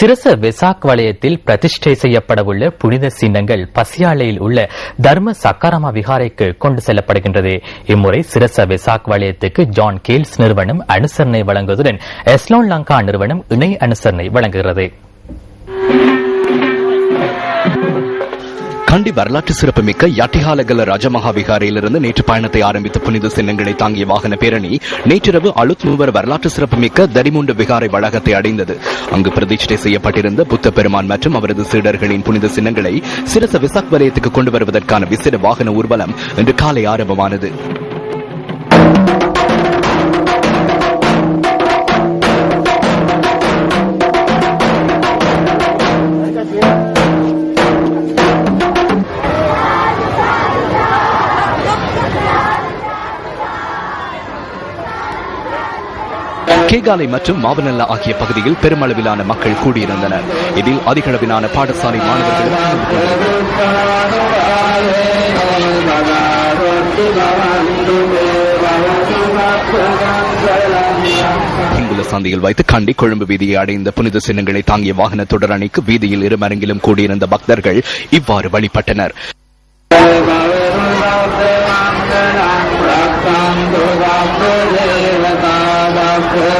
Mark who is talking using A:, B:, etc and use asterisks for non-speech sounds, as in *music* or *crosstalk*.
A: சிரச வெசாக் வலயத்தில் பிரதிஷ்டை செய்யப்படவுள்ள புனித சின்னங்கள் பசியாலையில் உள்ள தர்ம சக்காரமா விகாரைக்கு கொண்டு செல்லப்படுகின்றது. இம்முறை சிரச வெசாக் வலயத்துக்கு ஜான் கேல்ஸ் நிறுவனம் அனுசரணை வழங்குவதுடன் எஸ்லோன் லங்கா நிறுவனம் இணை அனுசரணை வழங்குகிறது.
B: கண்டி வரலாற்று சிறப்புமிக்க யாட்டிகாலகல ராஜமகா விகாரையிலிருந்து நேற்று பயணத்தை ஆரம்பித்த புனித சின்னங்களை தாங்கிய வாகன பேரணி நேற்றிரவு அழுத் மூவர் வரலாற்று சிறப்புமிக்க தரிமுண்டு விகாரை வளாகத்தை அடைந்தது. அங்கு பிரதிஷ்டை செய்யப்பட்டிருந்த புத்த பெருமான் மற்றும் அவரது சீடர்களின் புனித சின்னங்களை சிரச விசாக் வலயத்துக்கு கொண்டு வருவதற்கான விசேட வாகன ஊர்வலம் இன்று காலை ஆரம்பமானது. கேகாலை மற்றும் மாவனல்லா ஆகிய பகுதியில் பெருமளவிலான மக்கள் கூடியிருந்தனர் இதில் அதிகளவிலான பாடசாலை மாணவர்களும் கலந்து சந்தையில் வைத்து கண்டி கொழும்பு வீதியை அடைந்த புனித சின்னங்களை தாங்கிய வாகன தொடர் அணிக்கு வீதியில் இருமரங்கிலும் கூடியிருந்த பக்தர்கள் இவ்வாறு வழிபட்டனர் Yeah. *laughs*